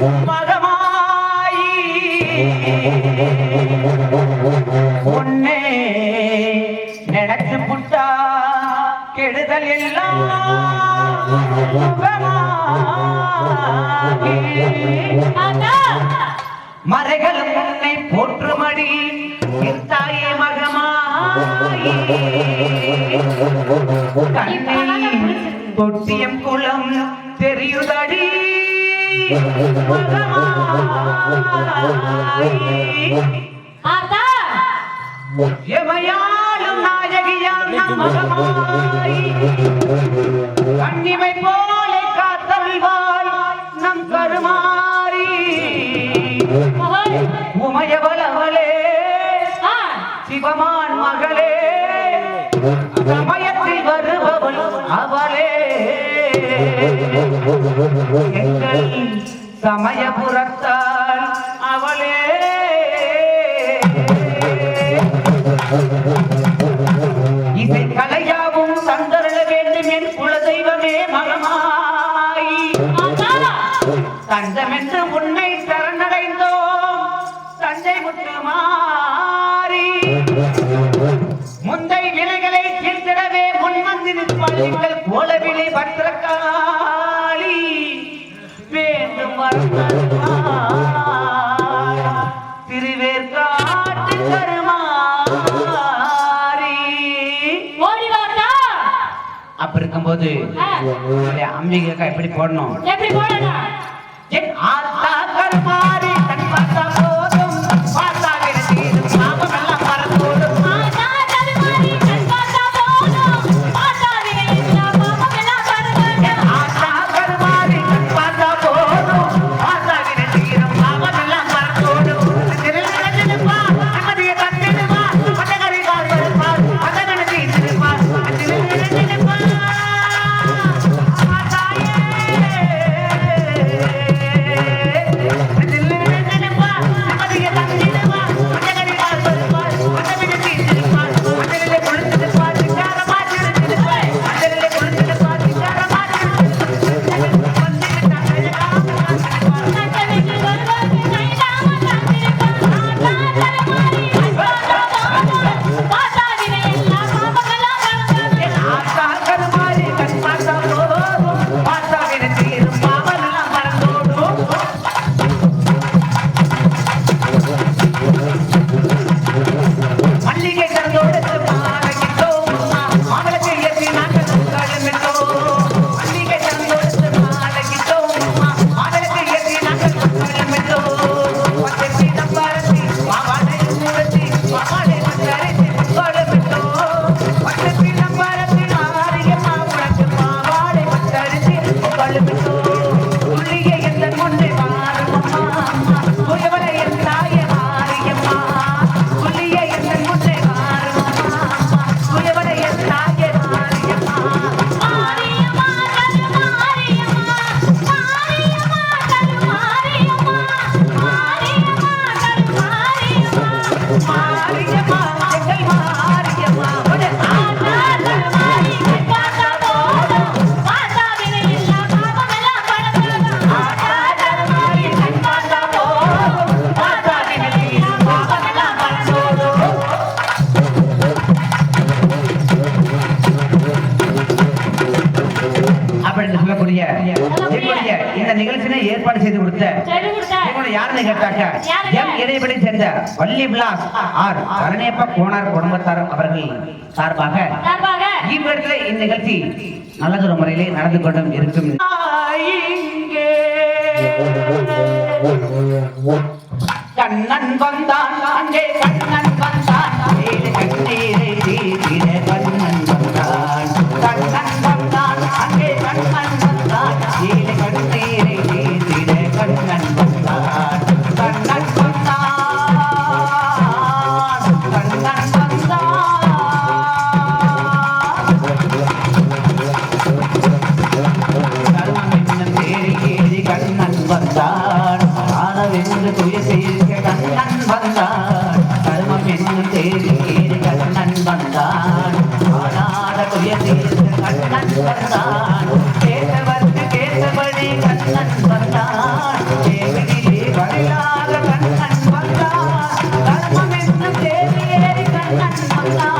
மகமாயி உன்னை நினைச்சு புட்டா கெடுதல் எல்லாம். மறைகளும் உன்னை போற்றுமடி தாயே மகமாயி. கண்ணை தொட்டியம் குளம் எமையாளும் நாயகியாம் நம் மகமாய் கண்ணிமை போல காத்தல்வாள் நம் கருமாறி உமையவளவளே சிவமான் மகளே சமயத்தில் வருபவள் அவளே எங்கள் சமயபுரத்தால் அவளே. இசை கலையாவும் தந்தருள வேண்டும் என் குலதெய்வமே மகமாய் தஞ்சமென்று உன்னை சரணடைந்தோம். தஞ்சை முற்று மாறி. முந்தை வினைகளை தீர்த்திடவே முன்வந்து அப்ப இருக்கும்போது அம்பிகைக்கா எப்படி போடணும்? எப்படி போடணும்? அப்படின்னு சொல்லக்கூடிய என்னுடைய இந்த நிகழ்ச்சியை ஏற்பாடு செய்து கொடுத்த செடி கொடுத்த இவங்களை யாருன்னு கேட்டாக்க? யாருங்க? எம் இடைவெளி சேர்ந்த வள்ளி விலாஸ் ஆர் கருணேப்ப கோனார் குடும்பத்தாரும் அவர்கள் சார்பாக. சார்பாக. இவ்விடத்தில் இந்நிகழ்ச்சி நல்லதொரு முறையிலே நடந்து கொண்டும் இருக்கும். கண்ணன் வந்தான். அங்கே கண்ணன் வந்தான். 大致方向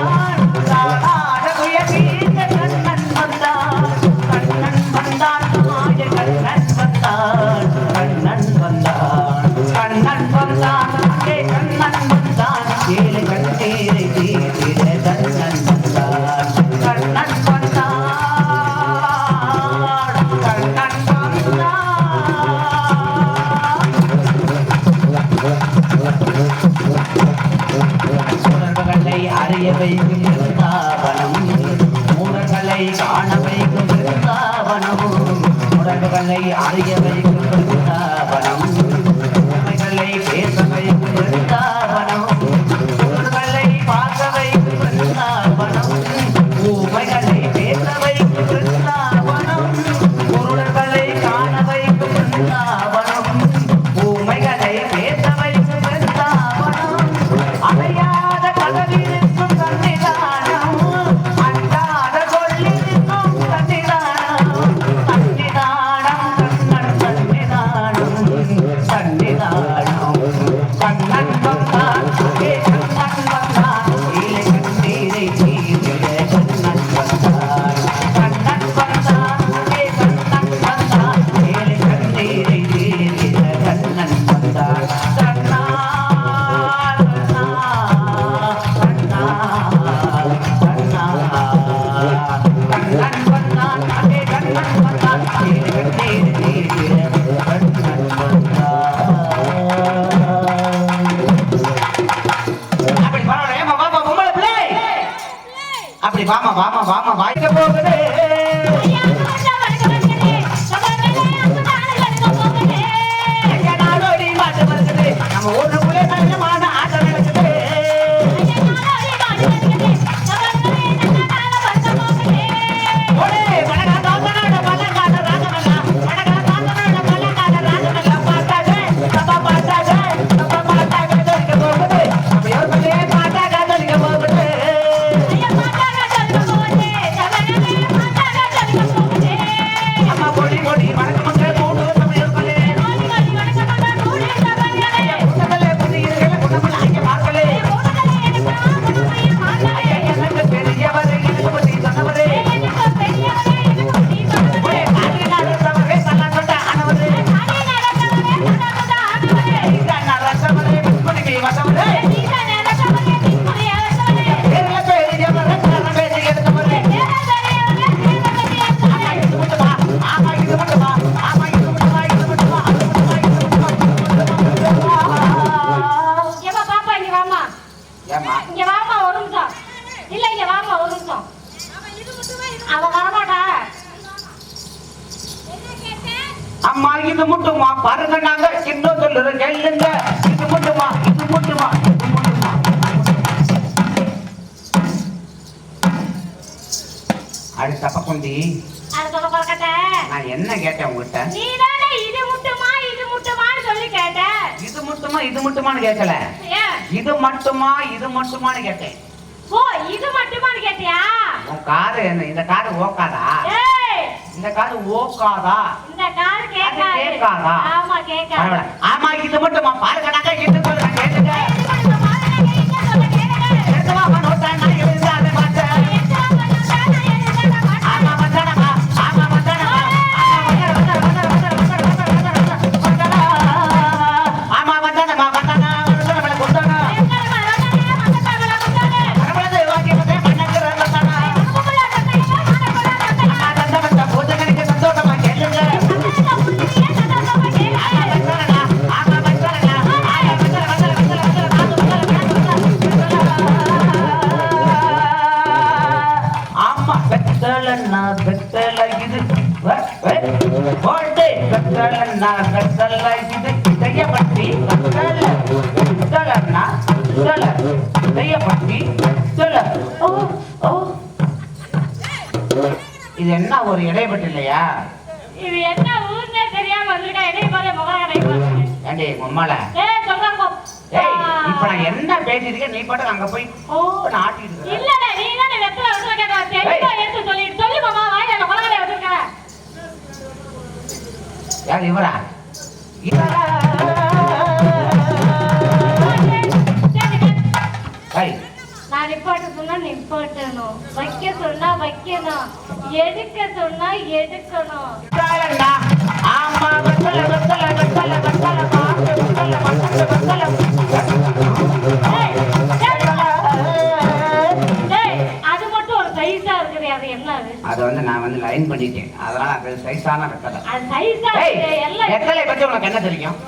அருகே வாமா வாமா வாய்க்க போகுது அம்மா இது மட்டுமா? பாருங்க நாங்க. இன்னும் சொல்லுற கேளுங்க இது மட்டுமா? இது மட்டுமா? இது மட்டுமா? அடி தப்பக்குண்டி அது சொல்ல பறக்கட்ட நான் என்ன கேட்டேன் உங்ககிட்ட? இது முட்டுமா இது முட்டுமான்னு சொல்லி கேட்ட. இது மட்டுமா இது மட்டுமான்னு கேட்கல. இது மட்டுமா இது மட்டுமான்னு கேட்டேன். ஓ இது மட்டுமான்னு கேட்டியா? உன் காது என்ன இந்த காது ஓக்காதா? இந்த காது ஓக்காதா? கேட்காது? ஆமா கேட்காது. ஆமா இது மட்டுமா பாருங்க நாங்க இது வெத்தலன்னா வெத்தல இது செய்யப்பட்டி வெத்தல வெத்தலன்னா வெத்தல செய்யப்பட்டி வெத்தல ஓ ஓ. இது என்ன ஒரு இடைப்பட்டு இல்லையா? இது என்ன ஊர்னே தெரியாம வந்திருக்கா? முகம் கடைக்கு பாரு. ஏண்டி உம்மால? ஏய் சொல்றாங்க. ஏய் இப்ப நான் என்ன பேசிருக்கேன் நீ பாட்டு அங்க போய் ஓ. நாட்டிட்டு இருக்க. இல்லடா நீ தானே வெத்தல வெத்தல கேட்டா தெளிவா யார் இவரா? நான் நிப்பாட்ட சொன்னா நிப்பாட்டணும். வைக்க சொன்னா வைக்கணும். எடுக்க சொன்னா எடுக்கணும். ஆமா வெத்தல வெத்தல வெத்தல வெத்தல வெத்தல வெத்தல வெத்தல வந்து நான் வந்து லைன் பண்ணிட்டேன். அதனால அது சைஸான வெத்தலை வெத்தலை பத்தி உனக்கு என்ன தெரியும்?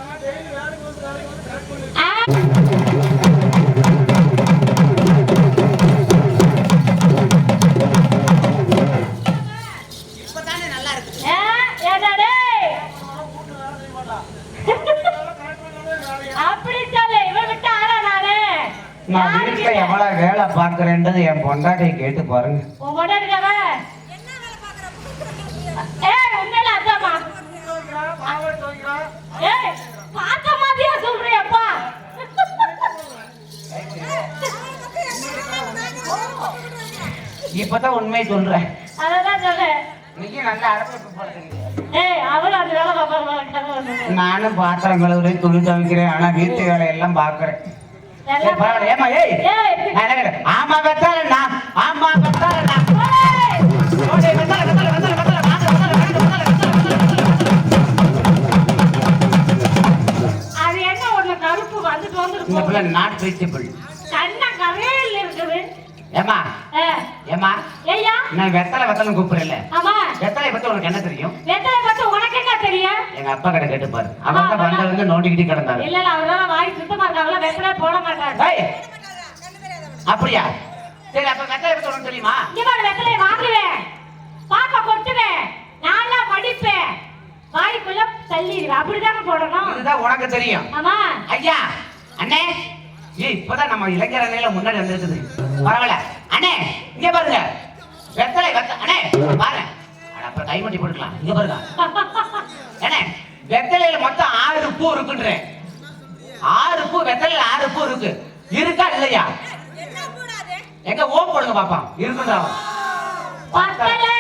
நானு? வீட்டுல? எவ்வளவு வேலை பார்க்கறேன்றது என் பொண்டாட்டியை கேட்டு பாருங்க. இப்பதான் உண்மையை சொல்றேன் அததான் சொல்றேன். நீங்க நல்ல வேலை பார்ப்பாரு. நானும் பாத்திரம் கழுவுறேன் துணி துவைக்கிறேன் ஆனா வீட்டு வேலையெல்லாம் பாக்குறேன் நல்லா ஏய், ஏய். ஏய். நான்? ஆமா ஆமா வந்துட்டு வந்துட்டு இந்த போகுது. பிள்ளை நாட் வெஜிடபிள் கண்ண கரையில் இருக்குது ஏமா ஏமா ஏய்யா. நான் வெத்தலை வெத்தலை கூப்பிடுறேன் ஆமா. வெத்தலை பத்தி உனக்கு என்ன தெரியும்? வெத்தலை பத்தி உனக்கு என்ன தெரியும்? எங்க அப்பா கிட்ட கேட்டு பாரு. அவங்க வந்த வந்து நோண்டிக்கிட்டு கிடந்தாரு. இல்ல இல்ல அவரால வாய் சுத்தமா இருக்காங்களா வெத்தலை போட ஏய், அப்படியா? சரி அப்ப வெத்தலை எப்படி தொடணும் தெரியுமா? இங்க பாரு வெத்தலையை வாங்குவேன். பாப்பா கொட்டுவேன் நானா படிப்பேன் வாய்க்குள்ள தள்ளிடுவேன். அப்படிதானே போடணும். இதுதான் உனக்கு தெரியும். ஆமா. ஐயா அண்ணே. ஏய் இப்பதான் நம்ம இளைஞர் முன்னாடி வந்துருக்குது. பரவாயில்ல. அண்ணே. இங்க பாருங்க. வெத்தலை வெத்த அண்ணே பாருங்க அட, அப்புறம் கைமட்டி போட்டுக்கலாம். இங்க பாருங்க. அண்ணே வெத்தலையில மொத்தம் ஆறு பூ இருக்குன்றேன் ஆறு பூ வெத்தலையில ஆறு பூ இருக்கு. இருக்கா இல்லையா? எங்க ஓம் போடுங்க பாப்பா. பத்தல.